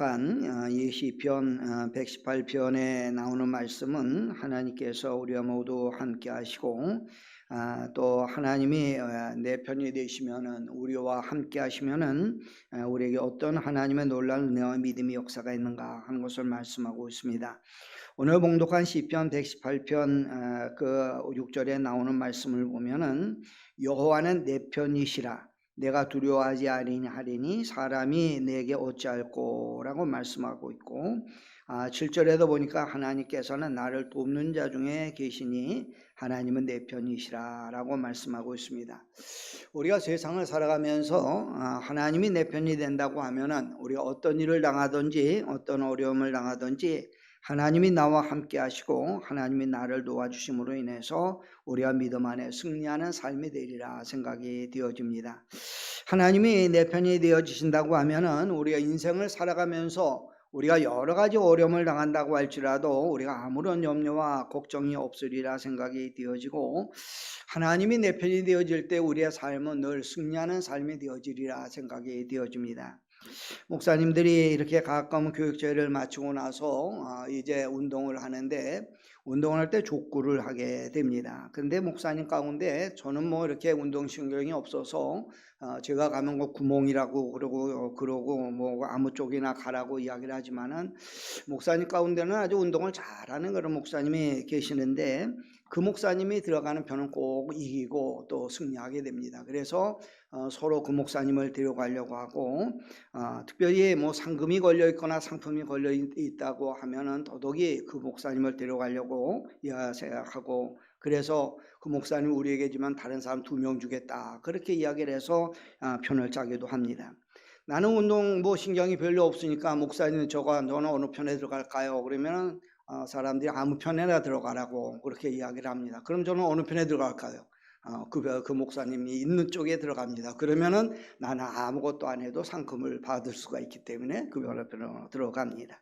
어, 이 시편 118편에 나오는 말씀은 하나님께서 우리와 모두 함께 하시고 아, 또 하나님이 어, 내 편이 되시면은 우리와 함께 하시면은 어, 우리에게 어떤 하나님의 놀라운 은혜와 믿음의 역사가 있는가 하는 것을 말씀하고 있습니다. 오늘 봉독한 시편 118편 그 6절에 나오는 말씀을 보면은 여호와는 내 편이시라 내가 두려워하지 아니하리니 사람이 내게 어찌할꼬라고 말씀하고 있고 아, 7절에도 보니까 하나님께서는 나를 돕는 자 중에 계시니 하나님은 내 편이시라라고 말씀하고 있습니다. 우리가 세상을 살아가면서 아, 하나님이 내 편이 된다고 하면은 우리가 어떤 일을 당하든지 어떤 어려움을 당하든지 하나님이 나와 함께 하시고 하나님이 나를 도와주심으로 인해서 우리가 믿음 안에 승리하는 삶이 되리라 생각이 되어집니다. 하나님이 내 편이 되어지신다고 하면은 우리가 인생을 살아가면서 우리가 여러 가지 어려움을 당한다고 할지라도 우리가 아무런 염려와 걱정이 없으리라 생각이 되어지고 하나님이 내 편이 되어질 때 우리의 삶은 늘 승리하는 삶이 되어지리라 생각이 되어집니다. 목사님들이 이렇게 가까운 교육제를 마치고 나서 아, 이제 운동을 하는데 운동을 할 때 족구를 하게 됩니다. 근데 목사님 가운데 저는 뭐 이렇게 운동신경이 없어서 어, 제가 가면 뭐 구멍이라고 그러고 어, 그러고 뭐 아무 쪽이나 가라고 이야기를 하지만은 목사님 가운데는 아주 운동을 잘하는 그런 목사님이 계시는데 그 목사님이 들어가는 편은 꼭 이기고 또 승리하게 됩니다. 그래서 어, 서로 그 목사님을 데려가려고 하고 어, 특별히 뭐 상금이 걸려 있거나 상품이 걸려 있, 다고 하면은 더더욱이 그 목사님을 데려가려고 생각하고 그래서 그 목사님 우리에게 지만 다른 사람 두 명 주겠다 그렇게 이야기를 해서 어, 편을 짜기도 합니다. 나는 운동 뭐 신경이 별로 없으니까 목사님 저가 너는 어느 편에 들어갈까요? 그러면 어, 사람들이 아무 편에나 들어가라고 그렇게 이야기를 합니다. 그럼 저는 어느 편에 들어갈까요? 어, 그, 그 목사님이 있는 쪽에 들어갑니다. 그러면은 나는 아무것도 안 해도 상금을 받을 수가 있기 때문에 그 변호편으로 들어갑니다.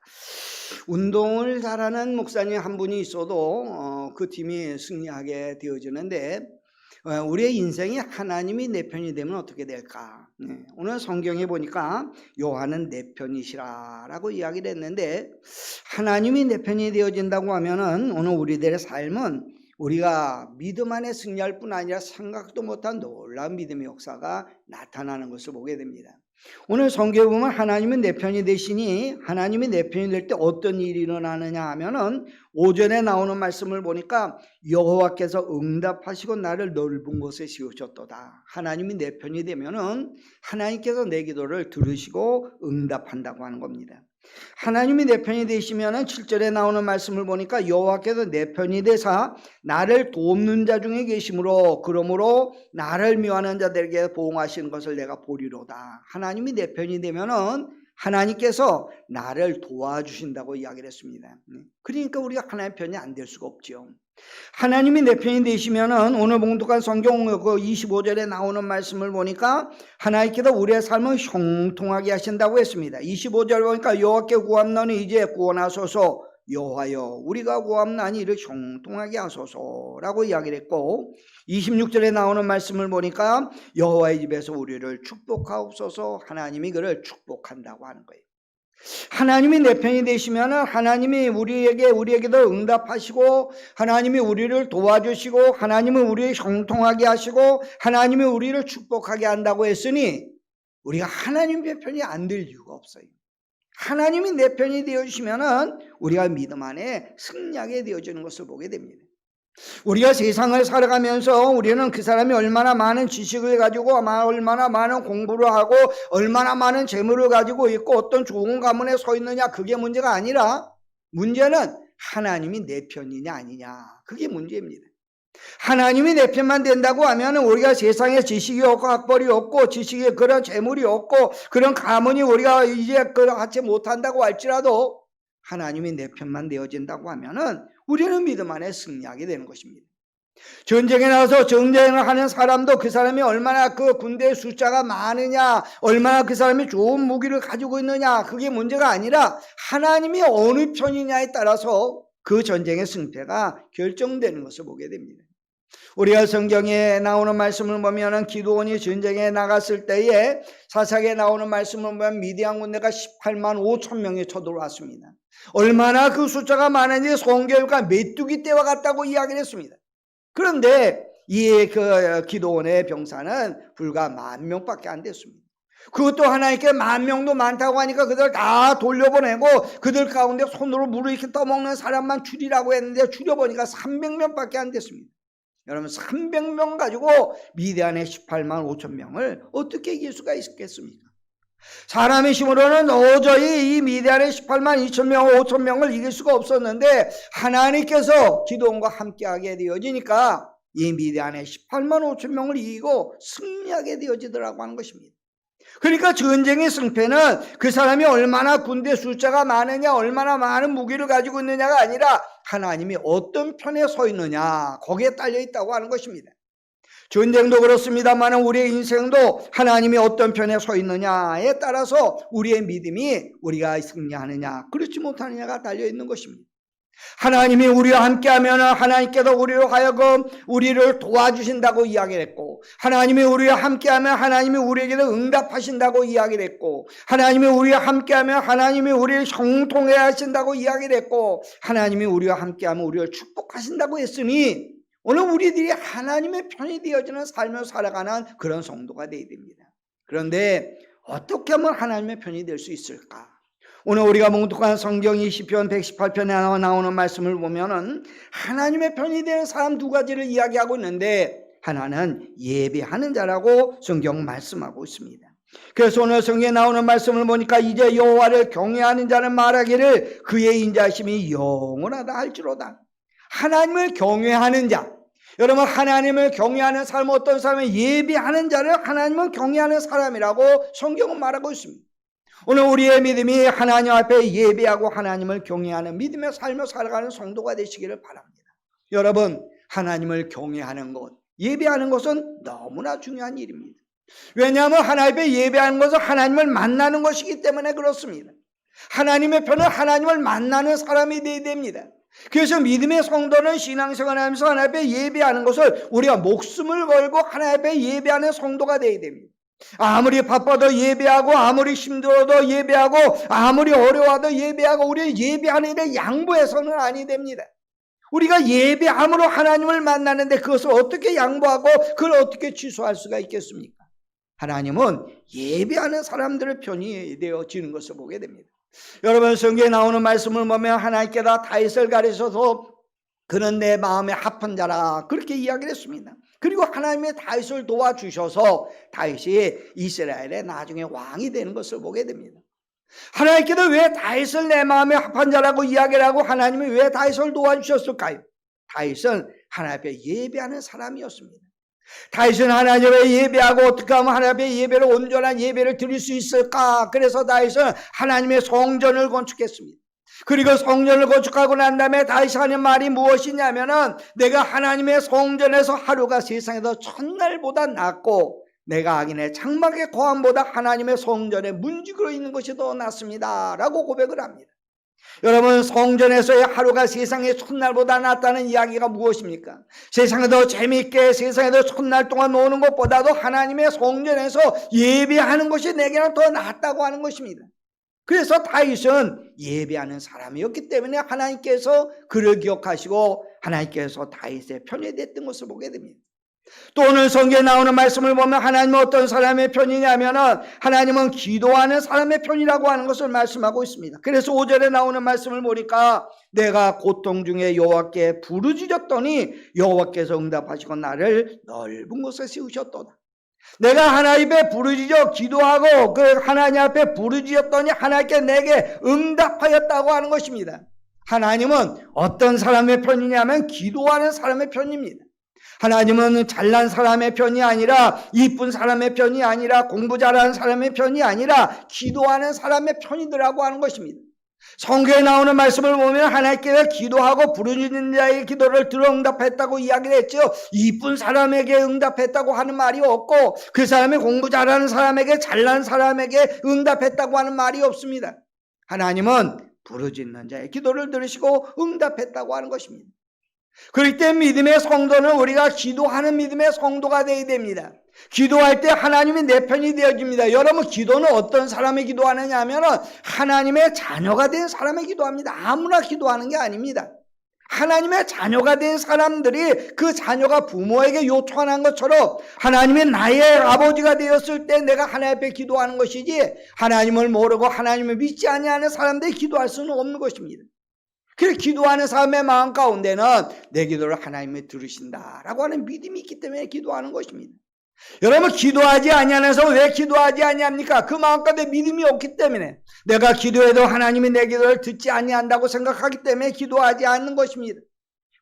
운동을 잘하는 목사님 한 분이 있어도 어, 그 팀이 승리하게 되어지는데 어, 우리의 인생이 하나님이 내 편이 되면 어떻게 될까? 네. 오늘 성경에 보니까 요한은 내 편이시라라고 이야기를 했는데 하나님이 내 편이 되어진다고 하면은 오늘 우리들의 삶은 우리가 믿음 안에 승리할 뿐 아니라 생각도 못한 놀라운 믿음의 역사가 나타나는 것을 보게 됩니다. 오늘 성경에 보면 하나님은 내 편이 되시니 하나님이 내 편이 될 때 어떤 일이 일어나느냐 하면은 오전에 나오는 말씀을 보니까 여호와께서 응답하시고 나를 넓은 곳에 씌우셨도다. 하나님이 내 편이 되면은 하나님께서 내 기도를 들으시고 응답한다고 하는 겁니다. 하나님이 내 편이 되시면은 7절에 나오는 말씀을 보니까 여호와께서 내 편이 되사 나를 돕는 자 중에 계심으로 그러므로 나를 미워하는 자들에게 보응하시는 것을 내가 보리로다. 하나님이 내 편이 되면은 하나님께서 나를 도와주신다고 이야기를 했습니다. 그러니까 우리가 하나님의 편이 안 될 수가 없지요. 하나님이 내 편이 되시면은 오늘 봉독한 성경 그 25절에 나오는 말씀을 보니까 하나님께서 우리의 삶을 형통하게 하신다고 했습니다. 25절 보니까 여호와께 구함나니 이제 구원하소서 여호와여 우리가 구함나니 이를 형통하게 하소서라고 이야기를 했고 26절에 나오는 말씀을 보니까 여호와의 집에서 우리를 축복하옵소서 하나님이 그를 축복한다고 하는 거예요. 하나님이 내 편이 되시면 하나님이 우리에게 우리에게도 응답하시고 하나님이 우리를 도와주시고 하나님은 우리를 형통하게 하시고 하나님이 우리를 축복하게 한다고 했으니 우리가 하나님의 편이 안 될 이유가 없어요. 하나님이 내 편이 되어주시면 우리가 믿음 안에 승리하게 되어지는 것을 보게 됩니다. 우리가 세상을 살아가면서 우리는 그 사람이 얼마나 많은 지식을 가지고 얼마나 많은 공부를 하고 얼마나 많은 재물을 가지고 있고 어떤 좋은 가문에 서 있느냐 그게 문제가 아니라 문제는 하나님이 내 편이냐 아니냐 그게 문제입니다. 하나님이 내 편만 된다고 하면 우리가 세상에 지식이 없고 학벌이 없고 지식이 그런 재물이 없고 그런 가문이 우리가 이제 그하지 못한다고 할지라도 하나님이 내 편만 되어진다고 하면은 우리는 믿음 안에 승리하게 되는 것입니다. 전쟁에 나가서 전쟁을 하는 사람도 그 사람이 얼마나 그 군대의 숫자가 많으냐, 얼마나 그 사람이 좋은 무기를 가지고 있느냐, 그게 문제가 아니라 하나님이 어느 편이냐에 따라서 그 전쟁의 승패가 결정되는 것을 보게 됩니다. 우리가 성경에 나오는 말씀을 보면은 기도원이 전쟁에 나갔을 때에 사사기에 나오는 말씀을 보면 미디안 군대가 18만 5천 명이 쳐들어왔습니다. 얼마나 그 숫자가 많은지 성경과 메뚜기 떼와 같다고 이야기를 했습니다. 그런데 이 그 기도원의 병사는 불과 만 명밖에 안 됐습니다. 그것도 하나님께 만 명도 많다고 하니까 그들 다 돌려보내고 그들 가운데 손으로 물을 이렇게 떠먹는 사람만 줄이라고 했는데 줄여보니까 300명밖에 안 됐습니다. 여러분 300명 가지고 미디안의 18만 5천 명을 어떻게 이길 수가 있겠습니까? 사람의 힘으로는 도저히 이 미디안의 18만 2천 명, 5천 명을 이길 수가 없었는데 하나님께서 기도원과 함께하게 되어지니까 이 미디안의 18만 5천 명을 이기고 승리하게 되어지더라고 하는 것입니다. 그러니까 전쟁의 승패는 그 사람이 얼마나 군대 숫자가 많으냐, 얼마나 많은 무기를 가지고 있느냐가 아니라 하나님이 어떤 편에 서 있느냐, 거기에 딸려 있다고 하는 것입니다. 전쟁도 그렇습니다만 우리의 인생도 하나님이 어떤 편에 서 있느냐에 따라서 우리의 믿음이 우리가 승리하느냐, 그렇지 못하느냐가 달려 있는 것입니다. 하나님이 우리와 함께하면 하나님께서 우리로 하여금 우리를 도와주신다고 이야기를 했고 하나님이 우리와 함께하면 하나님이 우리에게도 응답하신다고 이야기를 했고 하나님이 우리와 함께하면 하나님이 우리를 형통해 하신다고 이야기를 했고 하나님이 우리와 함께하면 우리를 축복하신다고 했으니 오늘 우리들이 하나님의 편이 되어지는 삶을 살아가는 그런 성도가 되어야 됩니다. 그런데 어떻게 하면 하나님의 편이 될 수 있을까? 오늘 우리가 뭉툭한 성경 20편 118편에 나오는 말씀을 보면은 하나님의 편이 되는 사람 두 가지를 이야기하고 있는데 하나는 예배하는 자라고 성경 말씀하고 있습니다. 그래서 오늘 성경에 나오는 말씀을 보니까 이제 여호와를 경외하는 자는 말하기를 그의 인자심이 영원하다 할지로다. 하나님을 경외하는 자. 여러분 하나님을 경외하는 사람 어떤 사람은 예배하는 자를 하나님을 경외하는 사람이라고 성경은 말하고 있습니다. 오늘 우리의 믿음이 하나님 앞에 예배하고 하나님을 경외하는 믿음의 삶을 살아가는 성도가 되시기를 바랍니다. 여러분, 하나님을 경외하는 것, 예배하는 것은 너무나 중요한 일입니다. 왜냐하면 하나님 앞에 예배하는 것은 하나님을 만나는 것이기 때문에 그렇습니다. 하나님의 편은 하나님을 만나는 사람이 되어야 됩니다. 그래서 믿음의 성도는 신앙생활 하면서 하나님 앞에 예배하는 것을 우리가 목숨을 걸고 하나님 앞에 예배하는 성도가 되어야 됩니다. 아무리 바빠도 예배하고 아무리 힘들어도 예배하고 아무리 어려워도 예배하고 우리 예배하는 일에 양보해서는 아니 됩니다. 우리가 예배함으로 하나님을 만나는데 그것을 어떻게 양보하고 그걸 어떻게 취소할 수가 있겠습니까? 하나님은 예배하는 사람들의 편이 되어지는 것을 보게 됩니다. 여러분 성경에 나오는 말씀을 보면 하나님께다 다윗을 가르쳐서 그는 내 마음에 합한 자라 그렇게 이야기를 했습니다. 그리고 하나님의 다윗을 도와주셔서 다윗이 이스라엘의 나중에 왕이 되는 것을 보게 됩니다. 하나님께서 왜 다윗을 내 마음에 합한 자라고 이야기를 하고 하나님이 왜 다윗을 도와주셨을까요? 다윗은 하나님 앞에 예배하는 사람이었습니다. 다윗은 하나님의 예배하고 어떻게 하면 하나님의 예배를 온전한 예배를 드릴 수 있을까? 그래서 다윗은 하나님의 성전을 건축했습니다. 그리고 성전을 건축하고 난 다음에 다시 하는 말이 무엇이냐면은 내가 하나님의 성전에서 하루가 세상에서 첫날보다 낫고 내가 악인의 장막의 고함보다 하나님의 성전에 문지기로 있는 것이 더 낫습니다. 라고 고백을 합니다. 여러분 성전에서의 하루가 세상의 첫날보다 낫다는 이야기가 무엇입니까? 세상에 더 재미있게 세상에 더 첫날 동안 노는 것보다도 하나님의 성전에서 예배하는 것이 내게는 더 낫다고 하는 것입니다. 그래서 다윗은 예배하는 사람이었기 때문에 하나님께서 그를 기억하시고 하나님께서 다윗의 편이 됐던 것을 보게 됩니다. 또 오늘 성경에 나오는 말씀을 보면 하나님은 어떤 사람의 편이냐면은 하나님은 기도하는 사람의 편이라고 하는 것을 말씀하고 있습니다. 그래서 5절에 나오는 말씀을 보니까 내가 고통 중에 여호와께 부르짖었더니 여호와께서 응답하시고 나를 넓은 곳에 세우셨도다. 내가 하나님 앞에 부르짖어 기도하고 그 하나님 앞에 부르짖었더니 하나님께 내게 응답하였다고 하는 것입니다. 하나님은 어떤 사람의 편이냐면 기도하는 사람의 편입니다. 하나님은 잘난 사람의 편이 아니라 이쁜 사람의 편이 아니라 공부 잘하는 사람의 편이 아니라 기도하는 사람의 편이더라고 하는 것입니다. 성경에 나오는 말씀을 보면 하나님께 기도하고 부르짖는 자의 기도를 들어 응답했다고 이야기를 했죠. 이쁜 사람에게 응답했다고 하는 말이 없고 그 사람이 공부 잘하는 사람에게 잘난 사람에게 응답했다고 하는 말이 없습니다. 하나님은 부르짖는 자의 기도를 들으시고 응답했다고 하는 것입니다. 그럴 때 믿음의 성도는 우리가 기도하는 믿음의 성도가 되어야 됩니다. 기도할 때 하나님이 내 편이 되어집니다. 여러분 기도는 어떤 사람이 기도하느냐 하면 하나님의 자녀가 된 사람이 기도합니다. 아무나 기도하는 게 아닙니다. 하나님의 자녀가 된 사람들이 그 자녀가 부모에게 요청하는 것처럼 하나님이 나의 아버지가 되었을 때 내가 하나님 앞에 기도하는 것이지 하나님을 모르고 하나님을 믿지 아니하는 사람들이 기도할 수는 없는 것입니다. 그래 기도하는 사람의 마음 가운데는 내 기도를 하나님이 들으신다라고 하는 믿음이 있기 때문에 기도하는 것입니다. 여러분 기도하지 아니하면서 왜 기도하지 아니합니까? 그 마음 가운데 믿음이 없기 때문에 내가 기도해도 하나님이 내 기도를 듣지 아니한다고 생각하기 때문에 기도하지 않는 것입니다.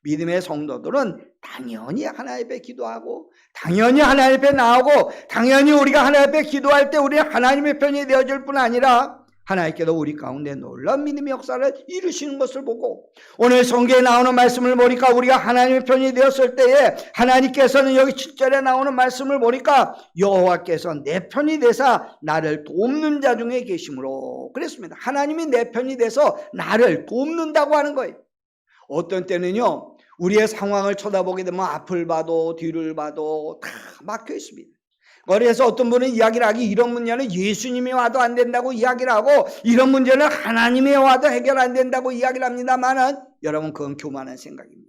믿음의 성도들은 당연히 하나님 앞에 기도하고 당연히 하나님 앞에 나오고 당연히 우리가 하나님 앞에 기도할 때 우리는 하나님의 편이 되어줄 뿐 아니라 하나님께도 우리 가운데 놀라운 믿음의 역사를 이루시는 것을 보고 오늘 성경에 나오는 말씀을 보니까 우리가 하나님의 편이 되었을 때에 하나님께서는 여기 7절에 나오는 말씀을 보니까 여호와께서 내 편이 되사 나를 돕는 자 중에 계심으로 그랬습니다. 하나님이 내 편이 돼서 나를 돕는다고 하는 거예요. 어떤 때는요. 우리의 상황을 쳐다보게 되면 앞을 봐도 뒤를 봐도 다 막혀 있습니다. 그래서 어떤 분은 이야기를 하기 이런 문제는 예수님이 와도 안 된다고 이야기를 하고 이런 문제는 하나님이 와도 해결 안 된다고 이야기를 합니다만은 여러분 그건 교만한 생각입니다.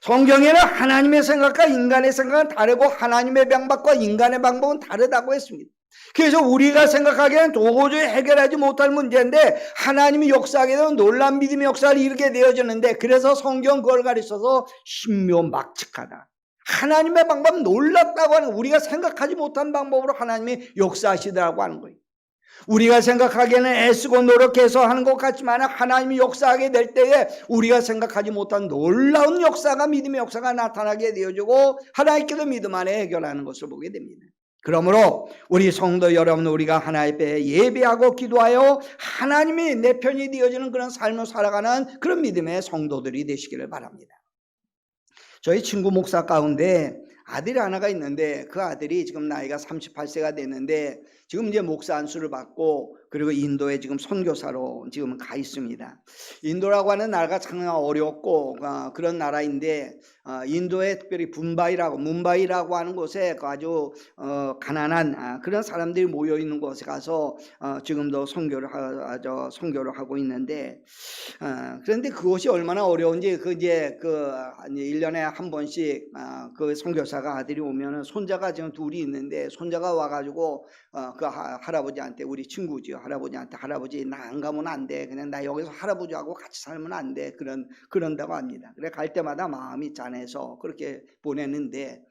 성경에는 하나님의 생각과 인간의 생각은 다르고 하나님의 방법과 인간의 방법은 다르다고 했습니다. 그래서 우리가 생각하기에는 도저히 해결하지 못할 문제인데 하나님이 역사하게 되면 놀란 믿음의 역사를 이루게 되어졌는데 그래서 성경 그걸 가르쳐서 신묘막측하다. 하나님의 방법은 놀랍다고 하는 우리가 생각하지 못한 방법으로 하나님이 역사하시더라고 하는 거예요. 우리가 생각하기에는 애쓰고 노력해서 하는 것 같지만 하나님이 역사하게 될 때에 우리가 생각하지 못한 놀라운 역사가 믿음의 역사가 나타나게 되어지고 하나님께도 믿음 안에 해결하는 것을 보게 됩니다. 그러므로 우리 성도 여러분 우리가 하나님 앞에 예배하고 기도하여 하나님이 내 편이 되어지는 그런 삶을 살아가는 그런 믿음의 성도들이 되시기를 바랍니다. 저희 친구 목사 가운데 아들이 하나가 있는데 그 아들이 지금 나이가 38세가 됐는데 지금 이제 목사 안수를 받고 그리고 인도에 지금 선교사로 지금 가 있습니다. 인도라고 하는 나라가 상당히 어렵고 어, 그런 나라인데 어, 인도에 특별히 분바이라고 문바이라고 하는 곳에 그 아주 어, 가난한 아, 그런 사람들이 모여 있는 곳에 가서 어, 지금도 선교를 하, 저, 선교를 하고 있는데 어, 그런데 그곳이 얼마나 어려운지 그 이제 그 1년에 한 번씩 어, 그 선교사가 아들이 오면은 손자가 지금 둘이 있는데 손자가 와가지고 어, 그 하, 할아버지한테 우리 친구지요 할아버지한테 할아버지 나 안 가면 안 돼. 그냥 나 여기서 할아버지하고 같이 살면 안 돼. 그런 그런다고 합니다. 그래 갈 때마다 마음이 짠해서 그렇게 보내는데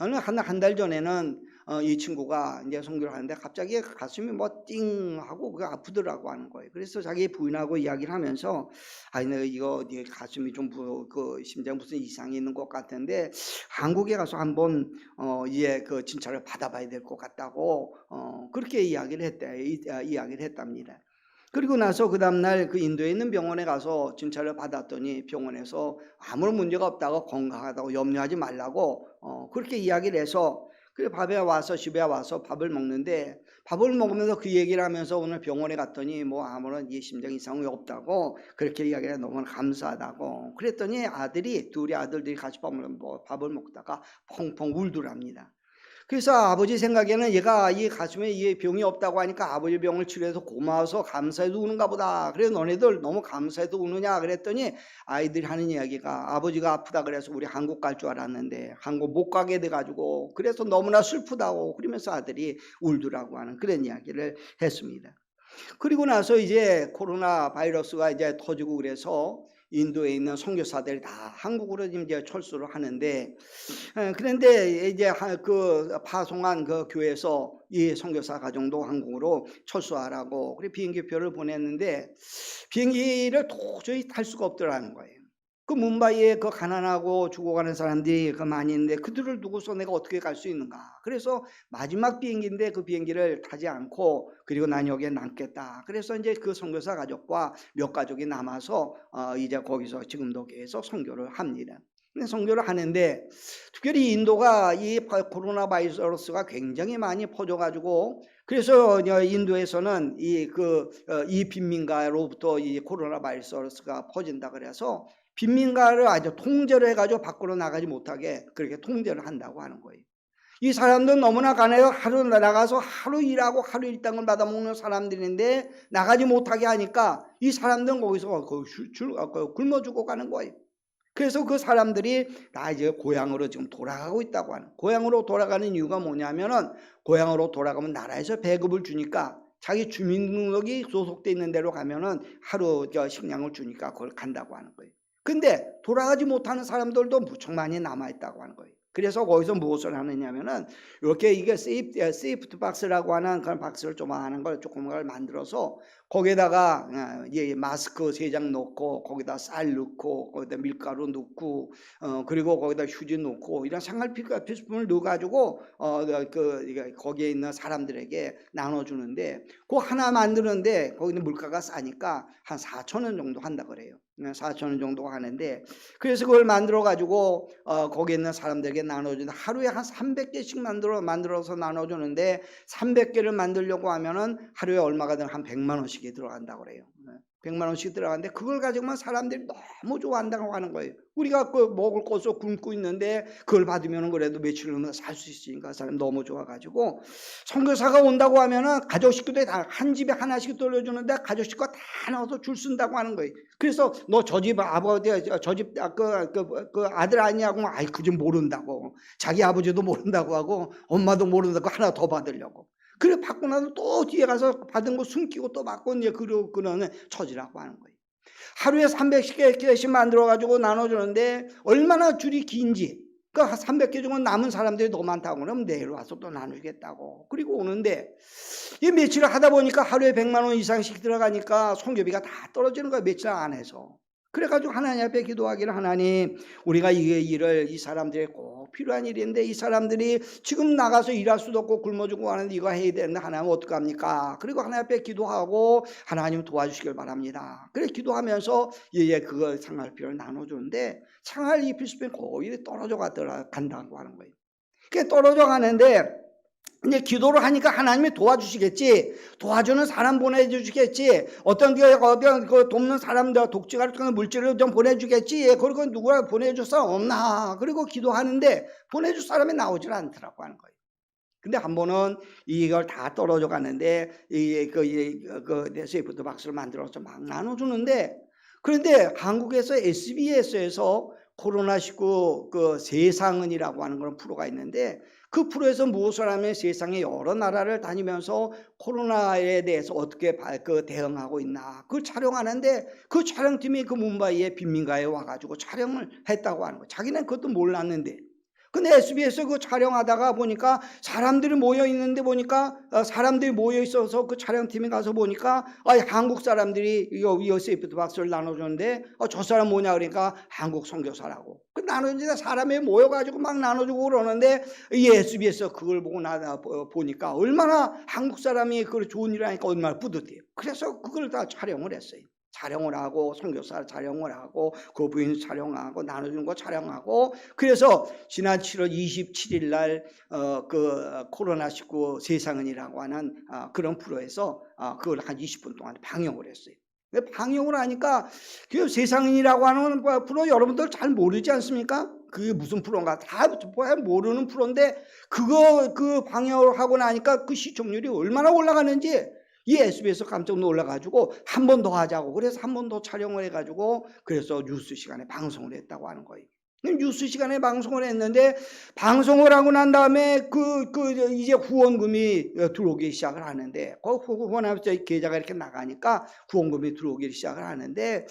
어느 한한 달 전에는 어, 이 친구가 이제 성교를 하는데 갑자기 가슴이 뭐 띵 하고 그 아프더라고 하는 거예요. 그래서 자기 부인하고 이야기를 하면서 아니 너 이거 네 가슴이 좀 그 심장 무슨 이상이 있는 것 같은데 한국에 가서 한번 어 이제 그 진찰을 받아봐야 될 것 같다고 어 그렇게 이야기를 했대 이, 아, 이야기를 했답니다. 그리고 나서 그 다음날 그 인도에 있는 병원에 가서 진찰을 받았더니 병원에서 아무런 문제가 없다고 건강하다고 염려하지 말라고 어 그렇게 이야기를 해서 그래 밥에 와서 집에 와서 밥을 먹는데 밥을 먹으면서 그 얘기를 하면서 오늘 병원에 갔더니 뭐 아무런 이 심장 이상이 없다고 그렇게 이야기를 해 너무 감사하다고 그랬더니 아들이 둘이 아들들이 같이 밥을, 뭐 밥을 먹다가 펑펑 울더랍니다. 그래서 아버지 생각에는 얘가 이 가슴에 이 병이 없다고 하니까 아버지 병을 치료해서 고마워서 감사해서 우는가 보다. 그래서 너네들 너무 감사해서 우느냐 그랬더니 아이들이 하는 이야기가 아버지가 아프다 그래서 우리 한국 갈 줄 알았는데 한국 못 가게 돼가지고 그래서 너무나 슬프다고 그러면서 아들이 울더라고 하는 그런 이야기를 했습니다. 그리고 나서 이제 코로나 바이러스가 이제 터지고 그래서 인도에 있는 선교사들이 다 한국으로 이제 철수를 하는데 에, 그런데 이제 하- 그 파송한 그 교회에서 이 선교사 가정도 한국으로 철수하라고 그래 비행기표를 보냈는데 비행기를 도저히 탈 수가 없더라는 거예요. 그 문바이에 그 가난하고 죽어가는 사람들이 그 많이 있는데 그들을 두고서 내가 어떻게 갈 수 있는가? 그래서 마지막 비행기인데 그 비행기를 타지 않고 그리고 난 여기에 남겠다. 그래서 이제 그 선교사 가족과 몇 가족이 남아서 어 이제 거기서 지금도 계속 선교를 합니다. 근데 선교를 하는데 특별히 인도가 이 바- 코로나 바이러스가 굉장히 많이 퍼져가지고 그래서 인도에서는 이 그이 빈민가로부터 이 코로나 바이러스가 퍼진다 그래서 빈민가를 아주 통제를 해가지고 밖으로 나가지 못하게 그렇게 통제를 한다고 하는 거예요. 이 사람들은 너무나 가난해요. 하루 나가서 하루 일하고 하루 일당을 받아먹는 사람들인데 나가지 못하게 하니까 이 사람들은 거기서 줄- 그 굶어 죽고 가는 거예요. 그래서 그 사람들이 다 이제 고향으로 지금 돌아가고 있다고 하는. 고향으로 돌아가는 이유가 뭐냐면은 고향으로 돌아가면 나라에서 배급을 주니까 자기 주민등록이 소속돼 있는 데로 가면은 하루 저 식량을 주니까 그걸 간다고 하는 거예요. 근데 돌아가지 못하는 사람들도 무척 많이 남아 있다고 하는 거예요. 그래서 거기서 무엇을 하느냐면은 이렇게 이게 세이프, 세이프트 박스라고 하는 그런 박스를 조그마한 걸 조그만 걸 만들어서 거기에다가 어, 예, 마스크 세 장 넣고 거기다 쌀 넣고 거기다 밀가루 넣고 어, 그리고 거기다 휴지 넣고 이런 생활 필수- 필수품을 넣어가지고 어, 그 이게 거기에 있는 사람들에게 나눠주는데 그 하나 만드는데 거기는 물가가 싸니까 한 4천 원 정도 한다 그래요. 4천 원 정도 하는데 그래서 그걸 만들어 가지고 어, 거기 있는 사람들에게 나눠주는데 하루에 한 300개씩 만들어 만들어서 나눠주는데 300개를 만들려고 하면은 하루에 얼마가 되나 한 100만 원씩이 들어간다고 그래요. 네. 100만 원씩 들어가는데 그걸 가지고만 사람들이 너무 좋아한다고 하는 거예요. 우리가 그 먹을 것을 굶고 있는데 그걸 받으면 그래도 며칠은 살수 있으니까 사람 너무 좋아가지고 선교사가 온다고 하면은 가족 식구들이 다한 집에 하나씩 돌려주는데 가족 식구가 다 나와서 줄 쓴다고 하는 거예요. 그래서 너 저 집 아버지 저집 아, 그, 그, 그 아들 아니냐고 아이 그 집 모른다고 자기 아버지도 모른다고 하고 엄마도 모른다고 하나 더 받으려고 그래 받고 나서 또 뒤에 가서 받은 거 숨기고 또 받고 이제 그러 그러는 처지라고 하는 거예요. 하루에 300개씩 만들어 가지고 나눠주는데 얼마나 줄이 긴지. 그 300개 중에 남은 사람들이 더 많다고 그러면 내일 와서 또 나누겠다고. 그리고 오는데 이 며칠을 하다 보니까 하루에 100만 원 이상씩 들어가니까 송교비가 다 떨어지는 거야 며칠 안에서. 그래가지고 하나님 앞에 기도하기를 하나님 우리가 이 일을 이 사람들이 꼭 필요한 일인데 이 사람들이 지금 나가서 일할 수도 없고 굶어 죽고 하는데 이거 해야 되는데 하나님 어떡합니까? 그리고 하나님 앞에 기도하고 하나님 도와주시길 바랍니다. 그래 기도하면서 예예 그거 생활비를 나눠주는데 생활이 필수品거의 떨어져 가더라 간다고 하는 거예요. 그게 떨어져 가는데 이제 기도를 하니까 하나님이 도와주시겠지. 도와주는 사람 보내주시겠지. 어떤 그 어떤 그 돕는 사람들 독지 같은 물질을 좀 보내주겠지. 예, 그리고 누가 사람 없나. 그리고 기도하는데 보내줄 사람이 나오질 않더라고 하는 거예요. 근데 한 번은 이걸 다 떨어져 가는데 이그 그 세이프트 박스를 만들어서 막 나눠주는데 그런데 한국에서 SBS에서 코로나19 그 세상은이라고 하는 그런 프로가 있는데 그 프로에서 무엇을 하면 세상의 여러 나라를 다니면서 코로나에 대해서 어떻게 바- 그 대응하고 있나 그걸 촬영하는데 그 촬영팀이 그 뭄바이의 빈민가에 와가지고 촬영을 했다고 하는 거예요. 자기는 그것도 몰랐는데 근데 SBS 그 촬영하다가 보니까 사람들이 모여 있는데 보니까 어, 사람들이 모여 있어서 그 촬영팀에 가서 보니까 아, 한국 사람들이 이거 이거 세이프트 박스를 나눠주는데 어, 저 사람 뭐냐 그러니까 한국 선교사라고 그 나눠주는데 사람이 모여가지고 막 나눠주고 그러는데 이 SBS 그걸 보고 나 보- 보니까 얼마나 한국 사람이 그 좋은 일을 하니까 얼마나 뿌듯해요. 그래서 그걸 다 촬영을 했어요. 촬영을 하고 선교사 촬영을 하고 그 부인 촬영하고 나눠주는 거 촬영하고 그래서 지난 7월 27일 날어그 코로나 19 세상은이라고 하는 아, 그런 프로에서 아, 그걸 한 20분 동안 방영을 했어요. 방영을 하니까 그 세상은이라고 하는 프로 여러분들 잘 모르지 않습니까? 그게 무슨 프로인가 다 모르는 프로인데 그거 그 방영을 하고 나니까 그 시청률이 얼마나 올라가는지 이 SBS 깜짝 놀라가지고 한 번 더 하자고 그래서 한 번 더 촬영을 해가지고 그래서 뉴스 시간에 방송을 했다고 하는 거예요. 뉴스 시간에 방송을 했는데 방송을 하고 난 다음에 그, 그 이제 후원금이 들어오기 시작을 하는데 그 후원하면서 계좌가 이렇게 나가니까 후원금이 들어오기 시작을 하는데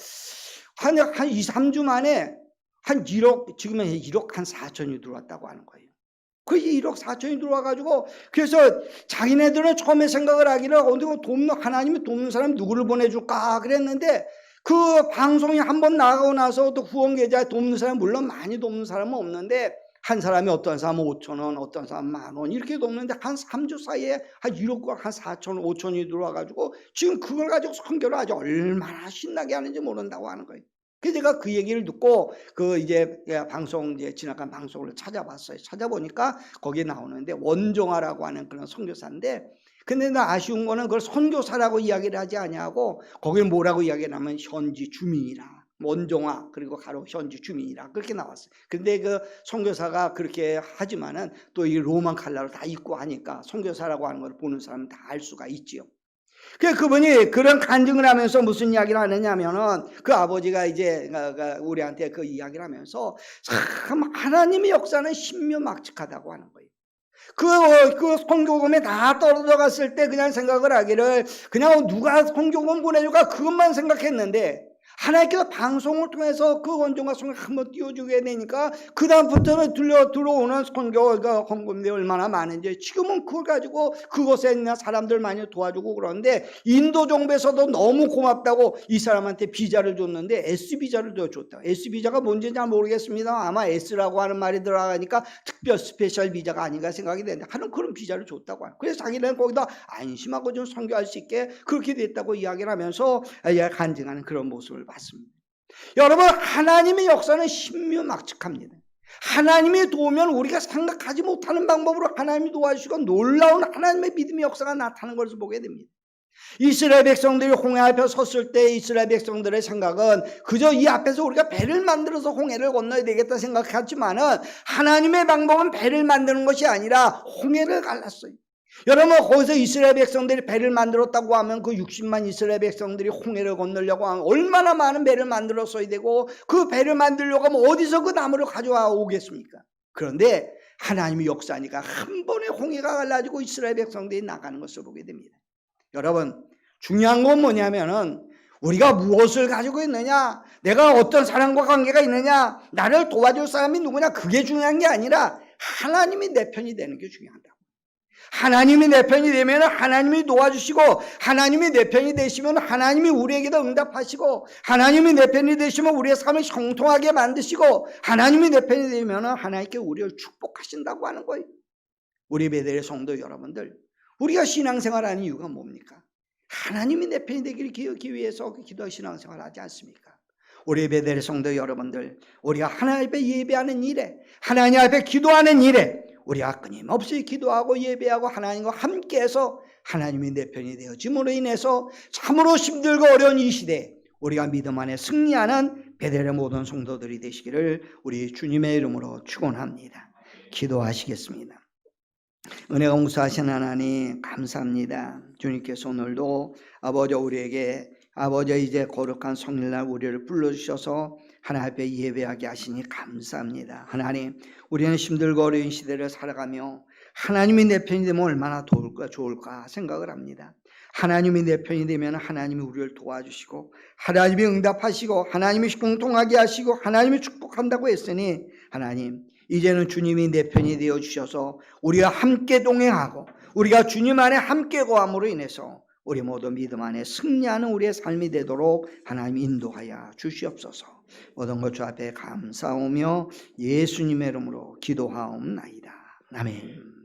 한, 한 2, 3주 만에 한 1억 지금은 1억 한 4천이 들어왔다고 하는 거예요. 그 1억 4천이 들어와가지고 그래서 자기네들은 처음에 생각을 하기를 어디 돕는 하나님이 돕는 사람 누구를 보내줄까 그랬는데 그 방송이 한 번 나가고 나서 또 후원 계좌에 돕는 사람 물론 많이 돕는 사람은 없는데 한 사람이 어떤 사람은 5천 원, 어떤 사람은 만원 이렇게 돕는데 한 3주 사이에 한 1억과 한 4천, 5천이 들어와가지고 지금 그걸 가지고 선교를 아주 얼마나 신나게 하는지 모른다고 하는 거예요. 그래서 제가 그 얘기를 듣고 그 이제 방송 이제 지나간 방송을 찾아봤어요. 찾아보니까 거기에 나오는데 원종아라고 하는 그런 선교사인데 근데 나 아쉬운 거는 그걸 선교사라고 이야기를 하지 아니하고 거기에 뭐라고 이야기를 하면 현지 주민이라 원종아 그리고 가로 현지 주민이라 그렇게 나왔어요. 근데 그 선교사가 그렇게 하지만은 또 이 로만 칼라로 다 입고 하니까 선교사라고 하는 걸 보는 사람은 다 알 수가 있지요. 그 그분이 그런 간증을 하면서 무슨 이야기를 하느냐면은 그 아버지가 이제 그, 그 우리한테 그 이야기를 하면서 참 하나님의 역사는 신묘막측하다고 하는 거예요. 그, 그 성교금에 다 떨어져 갔을 때 그냥 생각을 하기를 그냥 누가 성교금 보내줄까 그것만 생각했는데 하나님께서 방송을 통해서 그 원종과 성을 한번 띄워주게 되니까 그 다음부터는 들려 들어오는 선교가 헌금이 얼마나 많은지 지금은 그걸 가지고 그곳에 있는 사람들 많이 도와주고 그러는데 인도 정부에서도 너무 고맙다고 이 사람한테 비자를 줬는데 S 비자를 더 줬다. S 비자가 뭔지 잘 모르겠습니다. 아마 S라고 하는 말이 들어가니까 특별 스페셜 비자가 아닌가 생각이 되는데 하는 그런 비자를 줬다고 하는. 그래서 자기는 거기다 안심하고 좀 선교할 수 있게 그렇게 됐다고 이야기를 하면서 간증하는 그런 모습을 봤습니다. 여러분 하나님의 역사는 신묘막측합니다. 하나님이 도우면 우리가 생각하지 못하는 방법으로 하나님이 도와주시고 놀라운 하나님의 믿음의 역사가 나타나는 것을 보게 됩니다. 이스라엘 백성들이 홍해 앞에 섰을 때 이스라엘 백성들의 생각은 그저 이 앞에서 우리가 배를 만들어서 홍해를 건너야 되겠다 생각했지만은 하나님의 방법은 배를 만드는 것이 아니라 홍해를 갈랐어요. 여러분 거기서 이스라엘 백성들이 배를 만들었다고 하면 그 60만 이스라엘 백성들이 홍해를 건너려고 하면 얼마나 많은 배를 만들었어야 되고 그 배를 만들려고 하면 어디서 그 나무를 가져와 오겠습니까? 그런데 하나님이 역사니까 한 번에 홍해가 갈라지고 이스라엘 백성들이 나가는 것을 보게 됩니다. 여러분 중요한 건 뭐냐면은 우리가 무엇을 가지고 있느냐, 내가 어떤 사람과 관계가 있느냐, 나를 도와줄 사람이 누구냐, 그게 중요한 게 아니라 하나님이 내 편이 되는 게 중요하다. 하나님이 내 편이 되면 하나님이 도와주시고 하나님이 내 편이 되시면 하나님이 우리에게도 응답하시고 하나님이 내 편이 되시면 우리의 삶을 형통하게 만드시고 하나님이 내 편이 되면 하나님께 우리를 축복하신다고 하는 거예요. 우리 베델의 성도 여러분들 우리가 신앙생활하는 이유가 뭡니까? 하나님이 내 편이 되기를 기하기 위해서 기도 신앙생활 하지 않습니까? 우리 베델의 성도 여러분들 우리가 하나님 앞에 예배하는 일에 하나님 앞에 기도하는 일에 우리가 끊임 없이 기도하고 예배하고 하나님과 함께해서 하나님이 내 편이 되어짐으로 인해서 참으로 힘들고 어려운 이 시대에 우리가 믿음 안에 승리하는 베델의 모든 성도들이 되시기를 우리 주님의 이름으로 축원합니다. 기도하시겠습니다. 은혜가 공수하신 하나님 감사합니다. 주님께서 오늘도 아버지 우리에게 아버지 이제 거룩한 성일날 우리를 불러주셔서 하나님 앞에 예배하게 하시니 감사합니다. 하나님 우리는 힘들고 어려운 시대를 살아가며 하나님이 내 편이 되면 얼마나 좋을까, 좋을까 생각을 합니다. 하나님이 내 편이 되면 하나님이 우리를 도와주시고 하나님이 응답하시고 하나님이 공통하게 하시고 하나님이 축복한다고 했으니 하나님 이제는 주님이 내 편이 되어 주셔서 우리와 함께 동행하고 우리가 주님 안에 함께 거함으로 인해서 우리 모두 믿음 안에 승리하는 우리의 삶이 되도록 하나님 인도하여 주시옵소서. 모든 것 주 앞에 감사하며 예수님의 이름으로 기도하옵나이다. 아멘.